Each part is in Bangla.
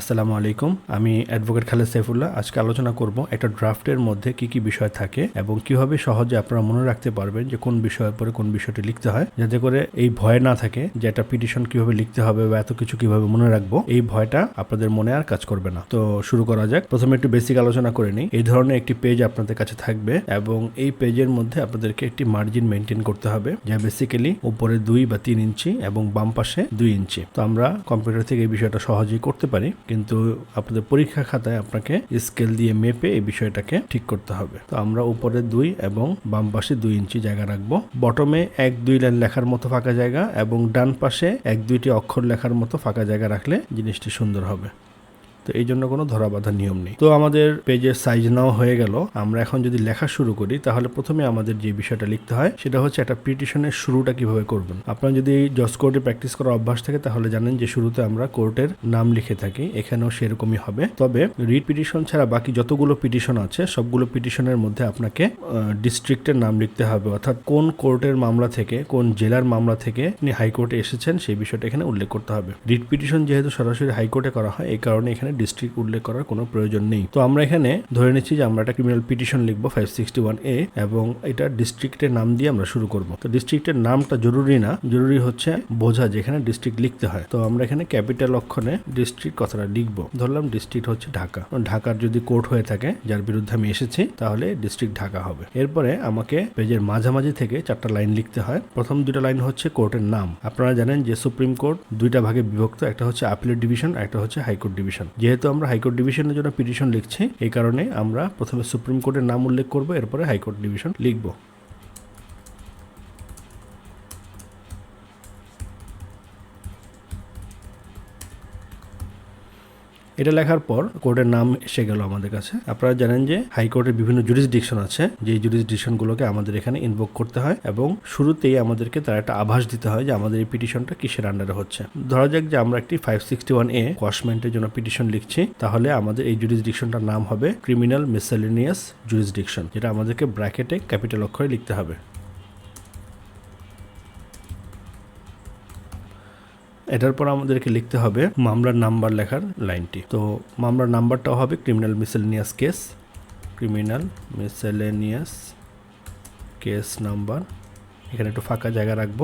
আসসালামু আলাইকুম। আমি অ্যাডভোকেট খালেদ সাইফুল্লাহ। আজকে আলোচনা করব একটা ড্রাফটের মধ্যে কি কি বিষয় থাকে এবং কীভাবে সহজে আপনারা মনে রাখতে পারবেন যে কোন বিষয়ের পরে কোন বিষয়টি লিখতে হয়। যাতে করে এই ভয় না থাকে যে একটা পিটিশন কীভাবে লিখতে হবে বা এত কিছু কীভাবে মনে রাখব, এই ভয়টা আপনাদের মনে আর কাজ করবে না। তো শুরু করা যাক। প্রথমে একটু বেসিক আলোচনা করে নিই। এই ধরনের একটি পেজ আপনাদের কাছে থাকবে এবং এই পেজের মধ্যে আপনাদেরকে একটি মার্জিন মেনটেন করতে হবে, যা বেসিক্যালি উপরে দুই বা তিন ইঞ্চি এবং বাম পাশে দুই ইঞ্চি। তো আমরা কম্পিউটার থেকে এই বিষয়টা সহজেই করতে পারি। কিন্তু আপনাদের পরীক্ষা খাতায় আপনাকে স্কেল দিয়ে মেপে এই বিষয়টাকে ঠিক করতে হবে। তো আমরা উপরে দুই এবং বাম পাশে দুই ইঞ্চি জায়গা রাখব। বটমে এক দুই লাইন লেখার মতো ফাঁকা জায়গা এবং ডান পাশে এক দুইটি অক্ষর লেখার মতো ফাঁকা জায়গা রাখলে জিনিসটি সুন্দর হবে। তো এই জন্য কোনো ধরা ধরাবাধা নিয়ম নেই। তো আমাদের পেজের সাইজ নাও হয়ে গেল। আমরা এখন যদি লেখা শুরু করি, তাহলে প্রথমে আমাদের যে বিষয়টা লিখতে হয়, সেটা হচ্ছে একটা পিটিশনের শুরুটা কীভাবে করবেন। আপনার যদি জজ কোর্টে প্র্যাকটিস করার অভ্যাস থাকে, তাহলে জানেন যে শুরুতে আমরা কোর্টের নাম লিখে থাকি। এখানেও সেরকমই হবে। তবে রিট পিটিশন ছাড়া বাকি যতগুলো পিটিশন আছে, সবগুলো পিটিশনের মধ্যে আপনাকে ডিস্ট্রিক্টের নাম লিখতে হবে। অর্থাৎ কোন কোর্টের মামলা থেকে, কোন জেলার মামলা থেকে আপনি হাইকোর্টে এসেছেন, সেই বিষয়টা এখানে উল্লেখ করতে হবে। রিট পিটিশন যেহেতু সরাসরি হাইকোর্টে করা হয়, এই কারণে এখানে ডিস্ট্রিক্ট উল্লেখ করার কোনো প্রয়োজন নেই। তো আমরা এখানে ধরে নিচ্ছি যে আমরা একটা ক্রিমিনাল পিটিশন লিখব ফাইভ সিক্সটি ওয়ান এ এবং এটা ডিস্ট্রিক্টের নাম দিয়ে আমরা শুরু করব। তো ডিস্ট্রিক্টের নামটা জরুরি না, জরুরি হচ্ছে বোঝা যেখানে ডিস্ট্রিক্ট লিখতে হয়। তো আমরা এখানে ক্যাপিটাল অক্ষরে ডিস্ট্রিক্ট কথাটা লিখব। ধরলাম ডিস্ট্রিক্ট হচ্ছে ঢাকা। ঢাকার যদি কোর্ট হয়ে থাকে, যার বিরুদ্ধে আমি এসেছি, তাহলে ডিস্ট্রিক্ট ঢাকা হবে। এরপরে আমাকে পেজের মাঝামাঝি থেকে চারটা লাইন লিখতে হয়। প্রথম দুটো লাইন হচ্ছে কোর্টের নাম। আপনারা জানেন যে সুপ্রিম কোর্ট দুইটা ভাগে বিভক্ত, একটা হচ্ছে আপিলের ডিভিশন একটা হচ্ছে হাইকোর্ট ডিভিশন যেহেতু আমরা হাইকোর্ট ডিভিশনের জন্য পিটিশন লিখছি, এই কারণে আমরা প্রথমে সুপ্রিম কোর্টের নাম উল্লেখ করব, এরপরে হাইকোর্ট ডিভিশন লিখব। এটা লেখার পর কোর্টের নাম এসে গেল আমাদের কাছে। আপনারা জানেন যে হাইকোর্টের বিভিন্ন জুরিসডিকশন আছে। যে জুরিসডিকশনগুলোকে আমাদের এখানে ইনভোক করতে হয় এবং শুরুতেই আমাদেরকে তার একটা আভাস দিতে হয় যে আমাদের এই পিটিশনটা কিসের আন্ডারে হচ্ছে। ধরা যাক যে আমরা একটি ফাইভ সিক্সটি ওয়ান এ কোয়াশমেন্টের জন্য পিটিশন লিখছি, তাহলে আমাদের এই জুরিসডিকশনটার নাম হবে ক্রিমিনাল মিসেলিনিয়াস জুরিসডিকশন যেটা আমাদেরকে ব্র্যাকেটে ক্যাপিটাল অক্ষরে লিখতে হবে। এটার পর আমাদেরকে লিখতে হবে মামলার নাম্বার লেখার লাইনটি। তো মামলার নাম্বারটাও হবে criminal miscellaneous case criminal miscellaneous case number এখানে একটু ফাঁকা জায়গা রাখব।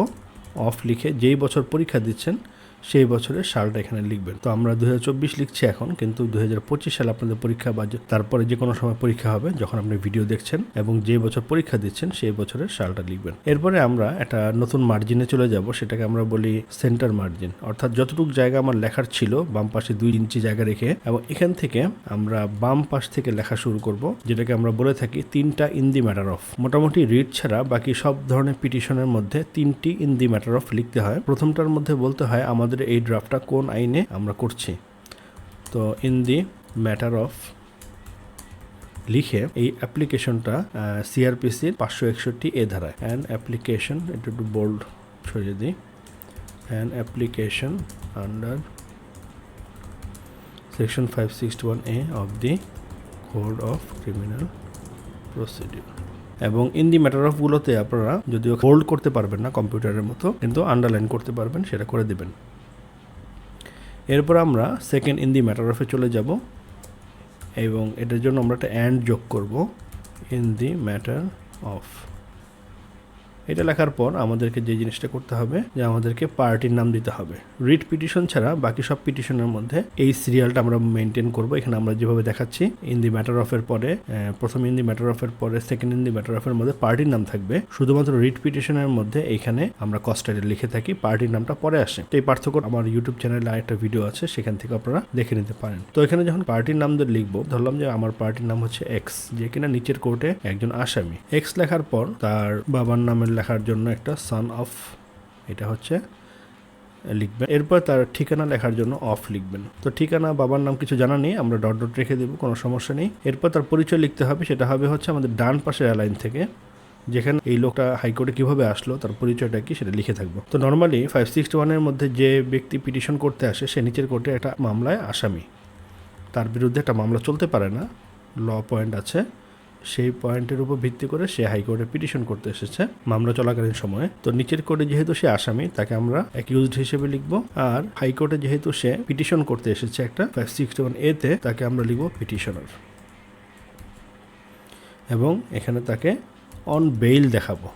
অফ লিখে যেই বছর পরীক্ষা দিচ্ছেন সেই বছরের সালটা এখানে লিখবেন। তো আমরা দুই হাজার চব্বিশ লিখছি এখন, কিন্তু দুই হাজার পঁচিশ সালে আপনাদের পরীক্ষা বা তারপরে যে কোনো সময় পরীক্ষা হবে, যখন আপনি ভিডিও দেখছেন এবং যে বছর পরীক্ষা দিচ্ছেন, সেই বছরের সালটা লিখবেন। এরপরে আমরা একটা নতুন মার্জিনে চলে যাব, সেটাকে আমরা বলি সেন্টার মার্জিন অর্থাৎ যতটুকু জায়গা আমার লেখার ছিল, বাম পাশে দুই ইঞ্চি জায়গা রেখে, এবং এখান থেকে আমরা বাম পাশ থেকে লেখা শুরু করব, যেটাকে আমরা বলে থাকি তিনটা ইন দি ম্যাটার অফ মোটামুটি রিড ছাড়া বাকি সব ধরনের পিটিশনের মধ্যে তিনটি ইন দি ম্যাটার অফ লিখতে হয়। প্রথমটার মধ্যে বলতে হয় আমাদের এই ড্রাফটটা কোন আইনে আমরা করছি? তো ইন দি ম্যাটার অফ লিখে এই অ্যাপ্লিকেশনটা সিআরপিসির পাঁচশো একষট্টি এ ধারায়। অ্যান অ্যাপ্লিকেশন একটু একটু বোল্ড সরিয়ে দিই। An application under section five sixty one A of the code of criminal procedure এবং ইন দি ম্যাটার অফগুলোতে আপনারা যদিও হোল্ড করতে পারবেন না কম্পিউটারের মতো, কিন্তু আন্ডারলাইন করতে পারবেন, সেটা করে দেবেন। এরপর আমরা সেকেন্ড ইন দি ম্যাটার অফে চলে যাব এবং এটার জন্য আমরা একটা অ্যান্ড যোগ করব ইন দি ম্যাটার অফ এটা লেখার পর আমাদেরকে যে জিনিসটা করতে হবে, যে আমাদেরকে পার্টির নাম দিতে হবে। রিট পিটিশন ছাড়া বাকি সব পিটিশনের মধ্যে এই সিরিয়ালটা আমরা মেনটেন করব। এখানে আমরা যেভাবে দেখাচ্ছি ইন দি ম্যাটার অফের পরে প্রথম ইন দি ম্যাটার অফের পরে সেকেন্ড ইন দি ম্যাটার অফের মধ্যে পার্টির নাম থাকবে। শুধুমাত্র রিট পিটিশনের মধ্যে এইখানে আমরা কস্টাইডে লিখে থাকি, পার্টির নামটা পরে আসে। তো এই পার্থক্য আমার ইউটিউব চ্যানেলে আরেকটা ভিডিও আছে, সেখান থেকে আপনারা দেখে নিতে পারেন। তো এখানে যখন পার্টির নাম লিখব, ধরলাম যে আমার পার্টির নাম হচ্ছে এক্স যে কিনা নিচের কোর্টে একজন আসামি। এক্স লেখার পর তার বাবার নামের লেখার জন্য একটা সান অফ এটা হচ্ছে, লিখবেন। এরপর তার ঠিকানা লেখার জন্য অফ লিখবেন। তো ঠিকানা, বাবার নাম কিছু জানা নেই, আমরা ডট ডট রেখে দেবো, কোনো সমস্যা নেই। এরপর তার পরিচয় লিখতে হবে, সেটা হবে হচ্ছে আমাদের ডান পাশের অ্যালাইন থেকে, যেখানে এই লোকটা হাইকোর্টে কীভাবে আসলো, তার পরিচয়টা কি, সেটা লিখে থাকব। তো নর্মালি ফাইভ সিক্সটি ওয়ানের মধ্যে যে ব্যক্তি পিটিশন করতে আসে, সে নিচের কোর্টে একটা মামলায় আসামি। তার বিরুদ্ধে একটা মামলা চলতে পারে না ল পয়েন্ট আছে। সেই পয়েন্টের উপর ভিত্তি করে সে হাইকোর্টে পিটিশন করতে এসেছে মামলা চলাকালীন সময়ে। তো নিচের কোর্টে যেহেতু সে আসামি, তাকে আমরা অ্যাকিউজড হিসেবে লিখব। আর হাইকোর্টে যেহেতু সে পিটিশন করতে এসেছে একটা ফাইভ সিক্সটি ওয়ান এতে তাকে আমরা লিখব পিটিশনার। এবং এখানে তাকে অন বেইল দেখাবো।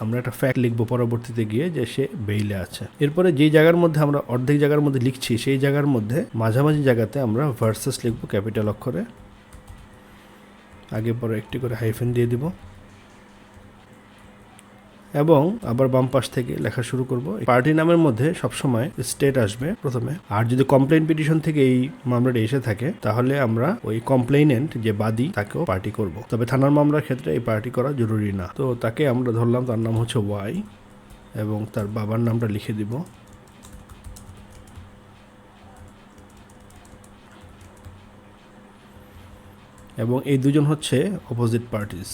আমরা একটা ফ্যাক্ট লিখব পরবর্তীতে গিয়ে যে সে বেইলে আছে। এরপরে যেই জায়গার মধ্যে আমরা অর্ধেক জায়গার মধ্যে লিখছি, সেই জায়গার মধ্যে মাঝামাঝি জায়গাতে আমরা ভার্সেস লিখব ক্যাপিটাল অক্ষরে। আগে পরে একটি করে হাইফেন দিয়ে দিব। এবং আবার বাম পাশ থেকে লেখা শুরু করব। পার্টি নামের মধ্যে সবসময় স্টেট আসবে প্রথমে। আর যদি কমপ্লেন পিটিশন থেকে এই মামলাটা এসে থাকে, তাহলে আমরা ওই কমপ্লেনেন্ট যে বাদী, তাকেও পার্টি করব। তবে থানার মামলার ক্ষেত্রে এই পার্টি করা জরুরি না। তো তাকে আমরা ধরলাম, তার নাম হচ্ছে ওয়াই এবং তার বাবার নামটা লিখে দিব। এবং এই দুজন হচ্ছে অপোজিট পার্টিস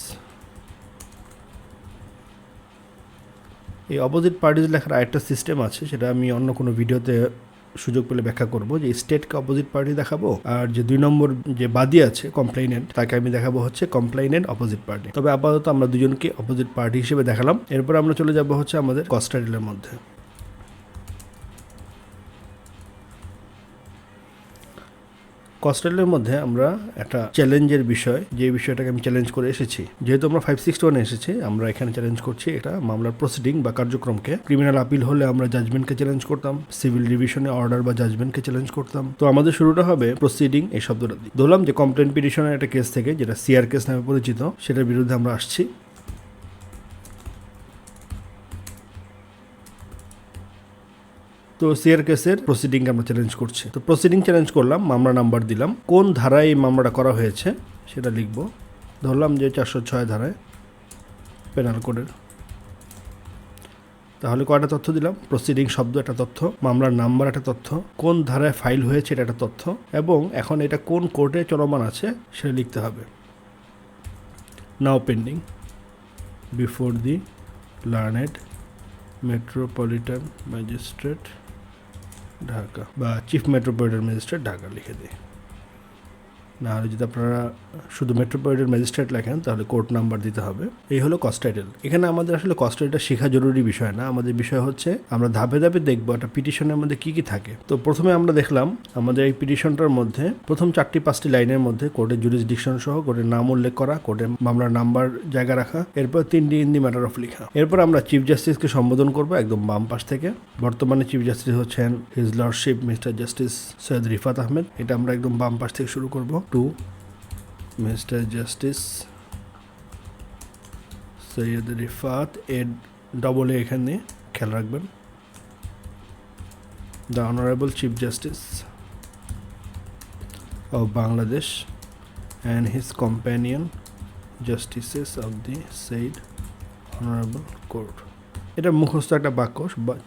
এই অপোজিট পার্টিস লেখার আরেকটা সিস্টেম আছে, সেটা আমি অন্য কোনো ভিডিওতে সুযোগ পেলে ব্যাখ্যা করব, যে স্টেটকে অপোজিট পার্টি দেখাবো আর যে দুই নম্বর যে বাদী আছে কমপ্লেইনেন্ট তাকে আমি দেখাবো হচ্ছে কমপ্লেইনেন্ট অপোজিট পার্টি তবে আপাতত আমরা দুজনকে অপোজিট পার্টি হিসেবে দেখালাম। এরপর আমরা চলে যাব হচ্ছে আমাদের কস্টাডিলের মধ্যে। কস্টেলের মধ্যে আমরা একটা চ্যালেঞ্জের বিষয়, যে বিষয়টাকে আমি চ্যালেঞ্জ করে এসেছি। যেহেতু আমরা ফাইভ সিক্স ওয়ানে এসেছি, আমরা এখানে চ্যালেঞ্জ করছি এটা মামলার প্রসিডিং বা কার্যক্রমকে। ক্রিমিনাল আপিল হলে আমরা জাজমেন্টকে চ্যালেঞ্জ করতাম সিভিল ডিভিশনে অর্ডার বা জাজমেন্টকে চ্যালেঞ্জ করতাম। তো আমাদের শুরুটা হবে প্রসিডিং এই শব্দটা দিয়ে। ধরলাম যে কমপ্লেন পিটিশনের একটা কেস থেকে, যেটা সিআর কেস নামে পরিচিত, সেটার বিরুদ্ধে আমরা আসছি। তো সিআর কেসের প্রসিডিং আমরা চ্যালেঞ্জ করছি। তো প্রসিডিং চ্যালেঞ্জ করলাম, মামলা নাম্বার দিলাম। কোন ধারায় এই মামলাটা করা হয়েছে সেটা লিখব। ধরলাম যে চারশো ছয় ধারায় পেনাল কোডের তাহলে কয়টা তথ্য দিলাম? প্রসিডিং শব্দ একটা তথ্য, মামলার নাম্বার একটা তথ্য, কোন ধারায় ফাইল হয়েছে এটা একটা তথ্য, এবং এখন এটা কোন কোর্টে চলমান আছে সেটা লিখতে হবে। Now pending before the learned metropolitan magistrate Dhaka বা চিফ মেট্রোপলিটন ম্যাজিস্ট্রেট ঢাকা লিখে দিই। নাহলে যদি আপনারা শুধু মেট্রোপলিটন ম্যাজিস্ট্রেট লেখেন, তাহলে কোর্ট নাম্বার দিতে হবে। এই হলো কস্ট টাইটেল এখানে আমাদের আসলে কস্ট টাইটেল শেখা জরুরি বিষয় না। আমাদের বিষয় হচ্ছে, আমরা ধাপে ধাপে দেখব একটা পিটিশনের মধ্যে কি কি থাকে। তো প্রথমে আমরা দেখলাম, আমাদের এই পিটিশনটার মধ্যে প্রথম চারটি পাঁচটি লাইনের মধ্যে কোর্টের জুরিসডিকশন সহ কোর্টের নাম উল্লেখ করা কোর্টের মামলার নাম্বার জায়গা রাখা, এরপর তিনটি ইন দি ম্যাটার অফ লিখা। এরপর আমরা চিফ জাস্টিসকে সম্বোধন করব একদম বাম পাশ থেকে। বর্তমানে চিফ জাস্টিস হচ্ছেন his lordship mister justice Syed Rifat Ahmed এটা আমরা একদম বাম পাশ থেকে শুরু করব। To mister justice Syed Rifat A double এখানে খেয়াল রাখবেন the honourable chief justice of Bangladesh and his companion justices of the said honorable court এটা মুখস্থ একটা বাক্য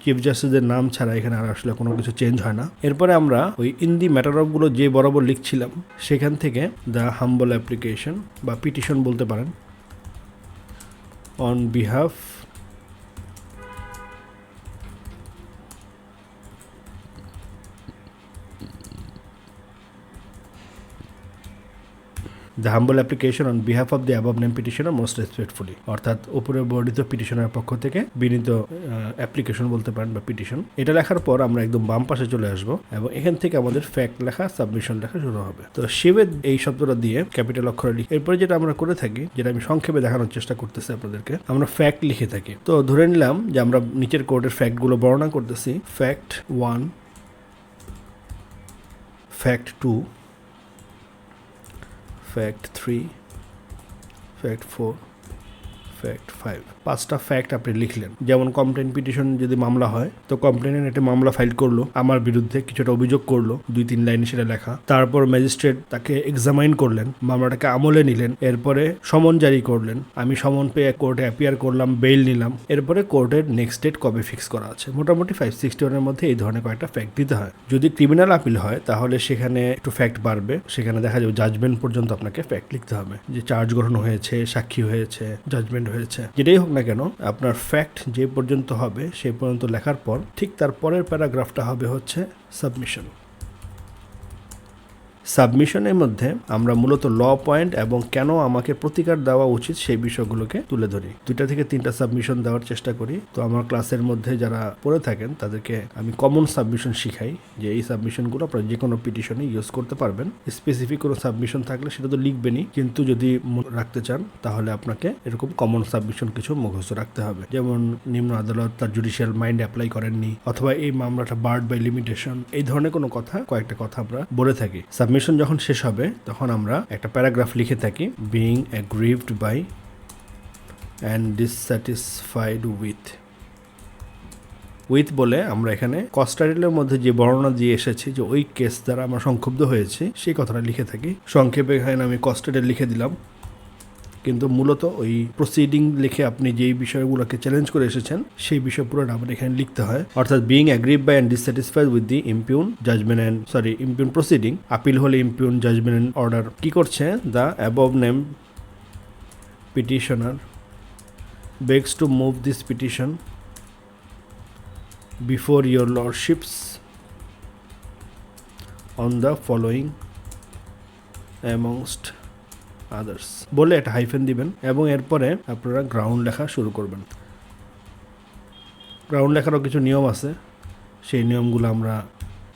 চিফ জাস্টিসের নাম ছাড়া এখানে আর আসলে কোনো কিছু চেঞ্জ হয় না। এরপরে আমরা ওই ইন দি ম্যাটার অফগুলো যে বরাবর লিখছিলাম, সেখান থেকে দ্য হাম্বল অ্যাপ্লিকেশন বা পিটিশন বলতে পারেন। On behalf the humble application on behalf of the above name petitioner most respectfully অর্থাৎ উপরে বর্ণিত পিটিশনের পক্ষ থেকে বিনীত অ্যাপ্লিকেশন বলতে পারেন বা পিটিশন এটা লেখার পর আমরা একদম বাম পাশে চলে আসব এবং এখান থেকে আমাদের ফ্যাক্ট লেখা সাবমিশন লেখা শুরু হবে। তো শিবের এই শব্দটা দিয়ে ক্যাপিটাল অক্ষরে লিখি। এরপরে যেটা আমরা করে থাকি, যেটা আমি সংক্ষেপে দেখানোর চেষ্টা করতেছি আপনাদেরকে, আমরা ফ্যাক্ট লিখে থাকি। তো ধরে নিলাম যে আমরা নিচের কোর্টের ফ্যাক্টগুলো বর্ণনা করতেছি। Fact one fact two fact three fact four fact five পাঁচটা ফ্যাক্ট আপনি লিখলেন। যেমন কমপ্লেন পিটিশন যদি মামলা হয়, তো কমপ্লেনের একটা মামলা ফাইল করল, আমার বিরুদ্ধে কিছুটা অভিযোগ করল, দুই তিন লাইনে সেটা লেখা। তারপর ম্যাজিস্ট্রেট তাকে এক্সামাইন করলেন, মামলাটাকে আমলে নিলেন, এরপরে সমন জারি করলেন। আমি সমন পেয়ে কোর্টে অ্যাপিয়ার করলাম বেইল নিলাম। এরপরে কোর্টের নেক্সট ডেট কবে ফিক্স করা আছে? মোটামুটি ফাইভ সিক্সটি ওয়ানের মধ্যে এই ধরনের কয়েকটা ফ্যাক্ট দিতে হয়। যদি ক্রিমিনাল আপিল হয়, তাহলে সেখানে একটু ফ্যাক্ট বাড়বে। সেখানে দেখা যাবে জাজমেন্ট পর্যন্ত আপনাকে ফ্যাক্ট লিখতে হবে। যে চার্জ গ্রহণ হয়েছে, সাক্ষী হয়েছে জাজমেন্ট হয়েছে। যেটাই হোক না কেন, আপনার ফ্যাক্ট যে পর্যন্ত হবে সেই পর্যন্ত লেখার পর, ঠিক তার পরের প্যারাগ্রাফটা হবে হচ্ছে সাবমিশন সাবমিশনের মধ্যে আমরা মূলত ল পয়েন্ট এবং কেন আমাকে প্রতিকার দেওয়া উচিত সেই বিষয়গুলোকে তুলে ধরি। দুইটা থেকে তিনটা সাবমিশন দেওয়ার চেষ্টা করি। তো আমার ক্লাসের মধ্যে যারা পড়ে থাকেন, তাদেরকে আমি কমন সাবমিশন শিখাই যে এই সাবমিশনগুলো আপনারা যে কোনো পিটিশনে ইউজ করতে পারবেন। স্পেসিফিক কোনো সাবমিশন থাকলে সেটা তো লিখবেনই। কিন্তু যদি রাখতে চান, তাহলে আপনাকে এরকম কমন সাবমিশন কিছু মুখস্থ রাখতে হবে। যেমন নিম্ন আদালত তার জুডিশিয়াল মাইন্ড অ্যাপ্লাই করেননি, অথবা এই মামলাটা বার্ড বাই লিমিটেশন এই ধরনের কোনো কথা, কয়েকটা কথা আমরা বলে থাকি। সাবমিশন যখন শেষ হবে, তখন আমরা একটা প্যারাগ্রাফ লিখে থাকি being aggrieved by and dissatisfied with with বলে আমরা এখানে কস্টারিলের মধ্যে যে বর্ণনা দিয়ে এসেছি, যে ওই কেস দ্বারা আমরা সংক্ষুব্ধ হয়েছি, সেই কথাটা লিখে থাকি। সংক্ষেপে এখানে আমি কস্টারিল লিখে দিলাম। কিন্তু মূলত ওই প্রসিডিং লিখে আপনি যেই বিষয়গুলোকে চ্যালেঞ্জ করে এসেছেন, সেই বিষয় পুরোটা আমার এখানে লিখতে হয়। অর্থাৎ being aggrieved by and dissatisfied with the impugned judgment and sorry impugned proceeding appeal হলে ইম্পিউন জাজমেন্ট অ্যান্ড অর্ডার কি করছে? The above name petitioner begs to move this petition before your lordships on the following amongst others বলে একটা হাইফেন দিবেন এবং এরপরে আপনারা গ্রাউন্ড লেখা শুরু করবেন। গ্রাউন্ড লেখারও কিছু নিয়ম আছে, সেই নিয়মগুলো আমরা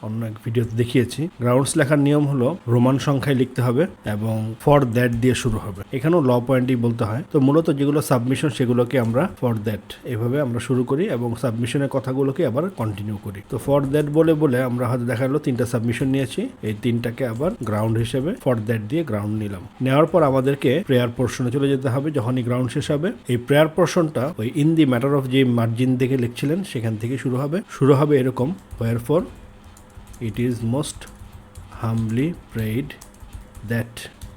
অন্য এক ভিডিওতে দেখিয়েছি। গ্রাউন্ডস লেখার নিয়ম হলো রোমান সংখ্যায় লিখতে হবে এবং ফর দ্যাট দিয়ে শুরু হবে। এখানেও ল পয়েন্টই বলতে হয়। তো মূলত যেগুলো সাবমিশন সেগুলোকে আমরা ফর দ্যাট এভাবে আমরা শুরু করি এবং সাবমিশনের কথাগুলোকে আবার কন্টিনিউ করি। তো ফর দ্যাট বলে বলে আমরা হয়তো দেখা গেলো তিনটা সাবমিশন নিয়েছি। এই তিনটাকে আবার গ্রাউন্ড হিসেবে ফর দ্যাট দিয়ে গ্রাউন্ড নিলাম। নেওয়ার পর আমাদেরকে প্রেয়ার পোর্শনে চলে যেতে হবে। যখনই গ্রাউন্ড শেষ হবে, এই প্রেয়ার পোর্শনটা ওই ইন দি ম্যাটার অফ যে মার্জিন থেকে লিখছিলেন, সেখান থেকে শুরু হবে। শুরু হবে এরকম wherefore it is most humbly prayed that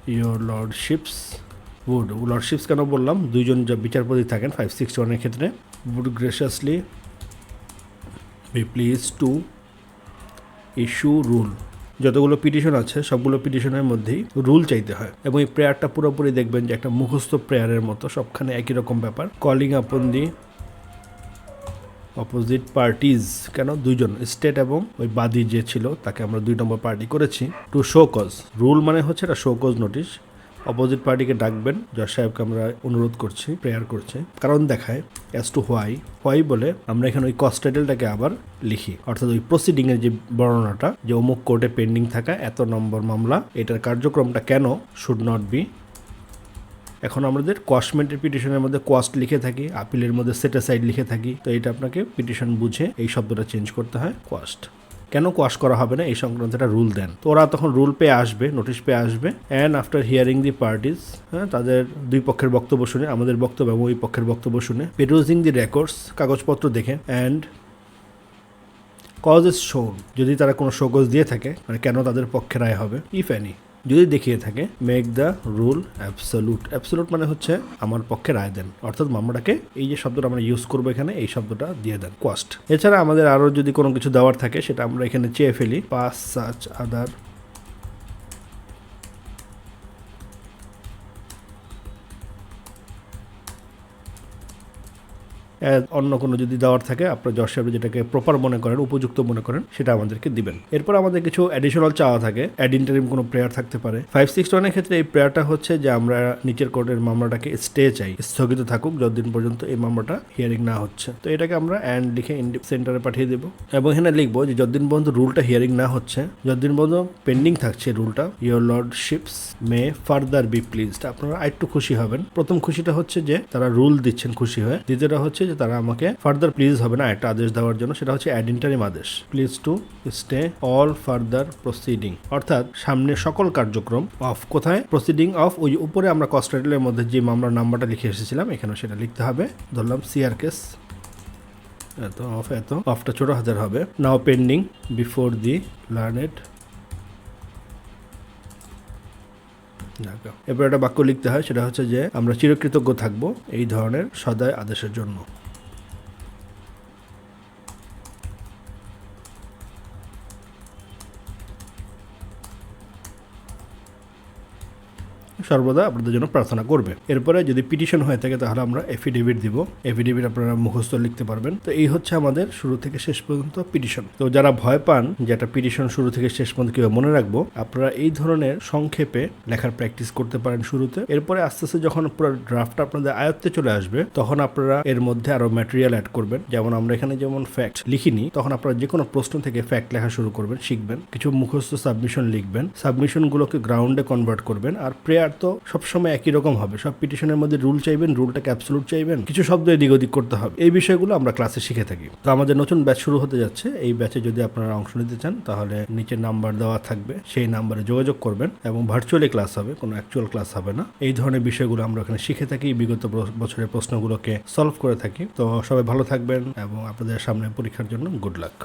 your lordships would lordships কেন বললাম? দুইজন যা বিচারপতি থাকেন ফাইভ সিক্স ওয়ানের ক্ষেত্রে, would graciously be pleased to issue rule. যতগুলো পিটিশন আছে, সবগুলো পিটিশনের মধ্যেই রুল চাইতে হয়। এবং এই প্রেয়ারটা পুরোপুরি দেখবেন যে একটা মুখস্থ প্রেয়ারের মতো, সবখানে একই রকম ব্যাপার। কলিং আপন দি অপোজিট পার্টিজ কেন? দুইজন, স্টেট এবং ওই বাদী যে ছিল, তাকে আমরা দুই নম্বর পার্টি করেছি টু শো কজ রুল মানে হচ্ছে এটা শো কজ নোটিশ অপোজিট পার্টিকে ডাকবেন, জজ সাহেবকে আমরা অনুরোধ করছি, প্রেয়ার করছি। কারণ দেখায় অ্যাজ টু হোয়াই হোয়াই বলে আমরা এখানে ওই কস্ট টাইটেলটাকে আবার লিখি। অর্থাৎ ওই প্রসিডিংয়ের যে বর্ণনাটা, যে অমুক কোর্টে পেন্ডিং থাকা, এত নম্বর মামলা, এটার কার্যক্রমটা কেন শুড নট বি এখন আমাদের কসমেন্টের পিটিশনের মধ্যে কস্ট লিখে থাকি আপিলের মধ্যে সেটাসাইড লিখে থাকি, তো এটা আপনাকে পিটিশন বুঝে এই শব্দটা চেঞ্জ করতে হয় কস্ট কেন কোয়াশ করা হবে না? এই সংক্রান্ত একটা রুল দেন। তো ওরা তখন রুল পেয়ে আসবে নোটিশ পেয়ে আসবে and after hearing the parties হ্যাঁ তাদের দুই পক্ষের বক্তব্য শুনে, আমাদের বক্তব্য এবং ওই পক্ষের বক্তব্য শুনে পেরোজিং দি রেকর্ডস কাগজপত্র দেখে অ্যান্ড কজ ইজ শোন যদি তারা কোনো শোকজ দিয়ে থাকে মানে কেন তাদের পক্ষে রায় হবে ইফ এনি যদি দেখিয়ে থাকে make the rule absolute absolute মানে হচ্ছে আমার পক্ষে রায় দেন। অর্থাৎ মামলাটাকে এই যে শব্দটা আমরা ইউজ করব এখানে, এই শব্দটা দিয়ে দেন কস্ট এছাড়া আমাদের আরও যদি কোনো কিছু দেওয়ার থাকে, সেটা আমরা এখানে চেয়ে ফেলি পাস সাচ আদার অন্য কোনো যদি দেওয়ার থাকে, আপনার জজ সাহেব যেটাকে প্রপার মনে করেন, উপযুক্ত মনে করেন, সেটা আমাদেরকে দিবেন। এরপর আমাদের কিছু অ্যাডিশনাল চাওয়া থাকে অ্যাড ইন্টারিম কোনো প্রেয়ার থাকতে পারে। ফাইভ সিক্স ওয়ানের ক্ষেত্রে এই প্রেয়ারটা হচ্ছে যে, আমরা নিচের কোর্টের মামলাটাকে স্টে চাই, স্থগিত থাকুক যতদিন পর্যন্ত এই মামলাটা হিয়ারিং না হচ্ছে। তো এটাকে আমরা অ্যান্ড লিখে সেন্টারে পাঠিয়ে দেবো। এবং এখানে লিখব যে, যতদিন পর্যন্ত রুলটা হিয়ারিং না হচ্ছে, যতদিন পর্যন্ত পেন্ডিং থাকছে রুলটা your lordships may further be pleased আপনারা আরেকটু খুশি হবেন। প্রথম খুশিটা হচ্ছে যে, তারা রুল দিচ্ছেন খুশি হয়ে। দ্বিতীয়টা হচ্ছে যে তারা আমাকে ফার্দার প্লিজ হবে না, একটা আদেশ দেওয়ার জন্য, সেটা হচ্ছে অ্যাডিন্টারিম আদেশ। Please to stay all further proceeding অর্থাৎ সামনে সকল কার্যক্রম অফ কোথায়? প্রসিডিং অফ ওই উপরে আমরা কস্টাইটেলের মধ্যে যে মামলার নাম্বারটা লিখে এসেছিলাম এখানে সেটা লিখতে হবে। ধরলাম সিআর কেস এত অফ এত অফটা ছোট হাজার হবে। Now pending before the learned এরপর একটা বাক্য লিখতে হয়, সেটা হচ্ছে যে, আমরা চিরকৃতজ্ঞ থাকব এই ধরনের সদায় আদেশের জন্য। সর্বদা আপনাদের জন্য প্রার্থনা করবে। এরপরে যদি পিটিশন হয়ে থাকে তাহলে আমরা এফিডেভিট দিব। এফিডেভিট আপনারা মুখস্থ লিখতে পারবেন। তো এই হচ্ছে আমাদের শুরু থেকে শেষ পর্যন্ত পিটিশন। তো যারা ভয় পান যে একটা পিটিশন শুরু থেকে শেষ পর্যন্ত কীভাবে মনে রাখব, আপনারা এই ধরনের সংক্ষেপে লেখার প্র্যাকটিস করতে পারেন শুরুতে। এরপরে আস্তে আস্তে যখন পুরো ড্রাফট আপনাদের আয়ত্তে চলে আসবে, তখন আপনারা এর মধ্যে আরও ম্যাটেরিয়াল অ্যাড করবেন। যেমন আমরা এখানে যেমন ফ্যাক্ট লিখিনি, তখন আপনারা যে কোনো প্রশ্ন থেকে ফ্যাক্ট লেখা শুরু করবেন, শিখবেন। কিছু মুখস্থ সাবমিশন লিখবেন। সাবমিশন গুলোকে গ্রাউন্ডে কনভার্ট করবেন। আর প্রেয়ার তো সবসময় একই রকম হবে। সব পিটিশনের মধ্যে রুল চাইবেন, রুলটাকে অ্যাবসলুট চাইবেন। কিছু শব্দ এদিক ওদিক করতে হবে। এই বিষয়গুলো আমরা ক্লাসে শিখে থাকি। তো আমাদের নতুন ব্যাচ শুরু হতে যাচ্ছে। এই ব্যাচে যদি আপনারা অংশ নিতে চান, তাহলে নিচে নাম্বার দেওয়া থাকবে। সেই নাম্বারে যোগাযোগ করবেন এবং ভার্চুয়ালি ক্লাস হবে, কোনো অ্যাকচুয়াল ক্লাস হবে না। এই ধরনের বিষয়গুলো আমরা এখানে শিখে থাকি। বিগত বছরের প্রশ্নগুলোকে সলভ করে থাকি। তো সবাই ভালো থাকবেন এবং আপনাদের সামনে পরীক্ষার জন্য গুড লাক